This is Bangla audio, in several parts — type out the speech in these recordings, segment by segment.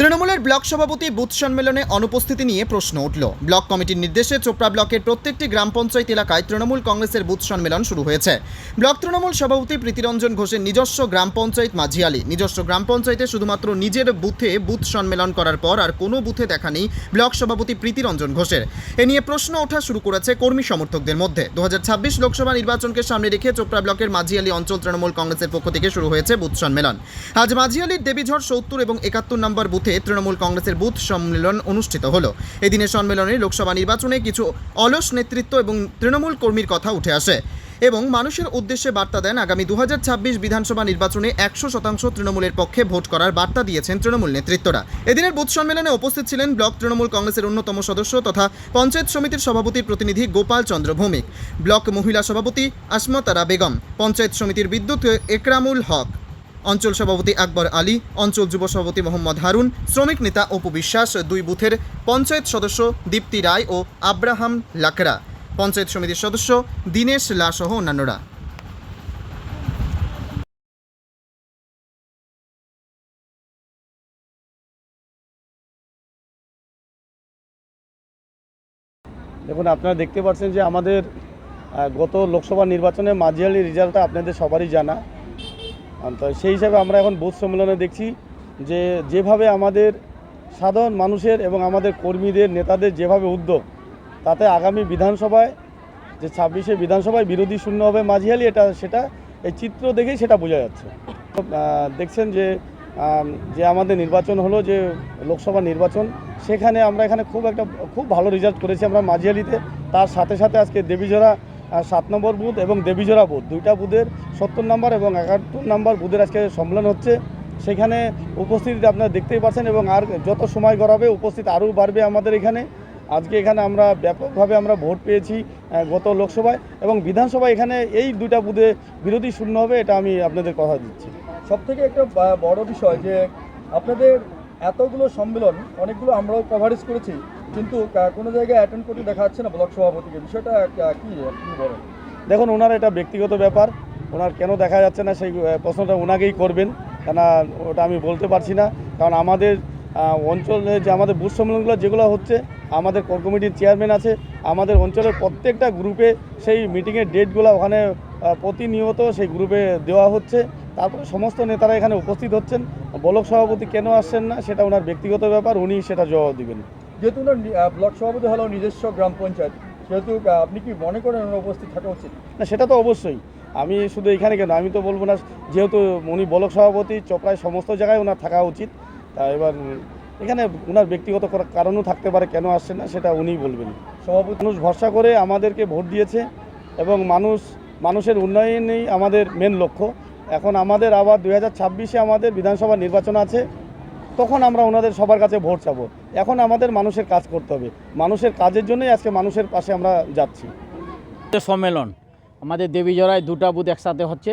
তৃণমূলের ব্লক সভাপতি বুথ সম্মেলনে অনুপস্থিতি নিয়ে প্রশ্ন উঠল। ব্লক কমিটির নির্দেশে চোপড়া ব্লকের প্রত্যেকটি গ্রাম পঞ্চায়েত এলাকায় তৃণমূল কংগ্রেসের বুথ সম্মেলন শুরু হয়েছে। ব্লক তৃণমূল সভাপতি প্রীতিরঞ্জন ঘোষের নিজস্ব গ্রাম পঞ্চায়েত মাঝিয়ালি। নিজস্ব গ্রাম পঞ্চায়েতে শুধুমাত্র নিজের বুথে বুথ সম্মেলন করার পর আর কোনো বুথে দেখা নেই ব্লক সভাপতি প্রীতিরঞ্জন ঘোষের। এ নিয়ে প্রশ্ন ওঠা শুরু করেছে কর্মী সমর্থকদের মধ্যে। দু হাজার ছাব্বিশ লোকসভা নির্বাচনকে সামনে রেখে চোপড়া ব্লকের মাঝিয়ালি অঞ্চল তৃণমূল কংগ্রেসের পক্ষ থেকে শুরু হয়েছে বুথ সম্মেলন। আজ মাঝিয়ালির দেবীঝড় সত্তর এবং একাত্তর নম্বর বুথে তৃণমূল কংগ্রেসের বুথ সম্মেলন অনুষ্ঠিত হলো। এদিনের সম্মেলনে লোকসভা নির্বাচনে কিছু অলস নেতৃত্ব এবং তৃণমূল কর্মীর কথা উঠে আসে এবং মানুষের উদ্দেশ্যে বার্তা দেন আগামী দুহাজার ছাব্বিশ বিধানসভা নির্বাচনে একশো শতাংশ তৃণমূলের পক্ষে ভোট করার বার্তা দিয়েছেন তৃণমূল নেতৃত্বরা। এদিনের বুথ সম্মেলনে উপস্থিত ছিলেন ব্লক তৃণমূল কংগ্রেসের অন্যতম সদস্য তথা পঞ্চায়েত সমিতির সভাপতির প্রতিনিধি গোপাল চন্দ্র ভৌমিক, ব্লক মহিলা সভাপতি আসমতারা বেগম পঞ্চায়েত সমিতির বিদ্যুৎ একরামুল হক। অঞ্চল সভাপতি আকবর আলী, অঞ্চল যুব সভাপতি মোহাম্মদ হারুন, শ্রমিক নেতা অপু বিশ্বাস, দুই বুথের পঞ্চায়েত সদস্য দীপ্তি রায় ও আব্রাহাম লাকড়া পঞ্চায়েত সমিতির সদস্য দীনেশ লা সহ অন্যান্যরা। দেখুন, আপনারা দেখতে পাচ্ছেন যে আমাদের গত লোকসভা নির্বাচনে মাঝিয়ালি রেজাল্টটা আপনাদের সবারই জানা। তো সেই হিসাবে আমরা এখন বুথ সম্মেলনে দেখছি যে যেভাবে আমাদের সাধারণ মানুষের এবং আমাদের কর্মীদের, নেতাদের যেভাবে উদ্যোগ, তাতে আগামী বিধানসভায় যে ছাব্বিশে বিধানসভায় বিরোধী শূন্য হবে মাঝিয়ালি, এটা সেটা, এই চিত্র দেখেই সেটা বোঝা যাচ্ছে। দেখছেন যে যে আমাদের নির্বাচন হলো, যে লোকসভা নির্বাচন, সেখানে আমরা এখানে খুব একটা, খুব ভালো রেজাল্ট করেছি আমরা মাঝিয়ালিতে। তার সাথে সাথে আজকে দেবীজোড়া সাত নম্বর বুথ এবং দেবীজোড়া বুথ। দুইটা বুথের সত্তর নম্বর এবং একাত্তর নম্বর বুথের আজকে সম্মেলন হচ্ছে। সেখানে উপস্থিতি আপনারা দেখতেই পাচ্ছেন এবং আর যত সময় গড়াবে, উপস্থিত আরও বাড়বে আমাদের এখানে। আজকে এখানে আমরা ব্যাপকভাবে আমরা ভোট পেয়েছি গত লোকসভায় এবং বিধানসভায় এখানে এই দুইটা বুধে বিরোধী শূন্য হবে, এটা আমি আপনাদের কথা দিচ্ছি। সব থেকে একটা বড় বিষয় যে আপনাদের এতগুলো সম্মেলন, অনেকগুলো আমরাও কভারেজ করেছি। কিন্তু কোনো জায়গায় অ্যাটেন্ড করতে দেখা যাচ্ছে না ব্লক সভাপতিকে। বিষয়টা কি, আপনি বলেন। দেখুন, ওনার এটা ব্যক্তিগত ব্যাপার। ওনার কেন দেখা যাচ্ছে না সেই প্রশ্নটা ওনাকেই করবেন। কেন ওটা আমি বলতে পারছি না। কারণ আমাদের অঞ্চলে যে আমাদের বুথ সম্মেলনগুলো যেগুলো হচ্ছে, আমাদের কোর কমিটির চেয়ারম্যান আছে, আমাদের অঞ্চলের প্রত্যেকটা গ্রুপে সেই মিটিংয়ের ডেটগুলো ওখানে প্রতিনিয়ত সেই গ্রুপে দেওয়া হচ্ছে। তারপরে সমস্ত নেতারা এখানে উপস্থিত হচ্ছেন। ব্লক সভাপতি কেন আসছেন না, সেটা ওনার ব্যক্তিগত ব্যাপার, উনি সেটা জবাব দিবেন। যেহেতু ওনার ব্লক সভাপতি হলো নিজস্ব গ্রাম পঞ্চায়েত সেহেতু আপনি কি মনে করেন ওনার উপস্থিত থাকা উচিত? না সেটা তো অবশ্যই। আমি শুধু এখানে কেন আমি তো বলব না যেহেতু উনি ব্লক সভাপতি চোপড়ায় সমস্ত জায়গায় ওনার থাকা উচিত। তা এবার এখানে ওনার ব্যক্তিগত করা- কারণও থাকতে পারে কেন আসছে না সেটা উনিই বলবেন। সভাপতি মানুষ ভরসা করে আমাদেরকে ভোট দিয়েছে এবং মানুষ মানুষের উন্নয়নেই আমাদের মেন লক্ষ্য। এখন আমাদের আবার দুই হাজার ছাব্বিশে আমাদের বিধানসভা নির্বাচন আছে তখন আমরা ওনাদের সবার কাছে ভোট চাবো। এখন আমাদের মানুষের কাজ করতে হবে। মানুষের কাজের জন্যই আজকে মানুষের পাশে আমরা যাচ্ছি। সম্মেলন, আমাদের দেবীজোড়ায় দুটা বুথ একসাথে হচ্ছে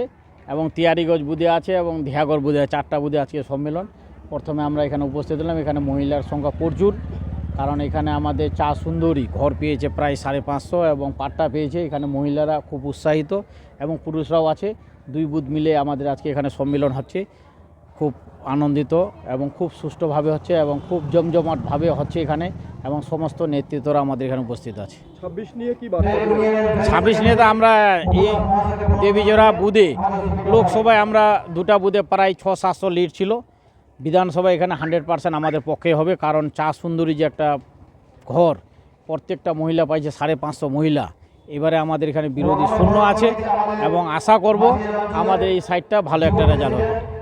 এবং তিয়ারিগঞ্জ বুধে আছে এবং ধিয়াগড় বুধে চারটা বুধে আজকে সম্মেলন। প্রথমে আমরা এখানে উপস্থিত হলাম, এখানে মহিলার সংখ্যা প্রচুর। কারণ এখানে আমাদের চা সুন্দরী ঘর পেয়েছে প্রায় সাড়ে পাঁচশো এবং পাট্টা পেয়েছে। এখানে মহিলারা খুব উৎসাহিত এবং পুরুষরাও আছে। দুই বুথ মিলে আমাদের আজকে এখানে সম্মেলন হচ্ছে। খুব আনন্দিত এবং খুব সুষ্ঠুভাবে হচ্ছে এবং খুব জমজমাটভাবে হচ্ছে এখানে এবং সমস্ত নেতৃত্বরা আমাদের এখানে উপস্থিত আছে। ছাব্বিশ নিয়ে কি ছাব্বিশ নিয়ে তো আমরা এই দেবীজোড়া বুধে লোকসভায় আমরা দুটা বুধে প্রায় ছ সাতশো লিড ছিল। বিধানসভা এখানে হান্ড্রেড পার্সেন্ট আমাদের পক্ষে হবে কারণ চা সুন্দরী যে একটা ঘর প্রত্যেকটা মহিলা পাইছে সাড়ে পাঁচশো মহিলা। এবারে আমাদের এখানে বিরোধী শূন্য আছে এবং আশা করব আমাদের এই সাইডটা ভালো একটা রেজাল্ট হবে।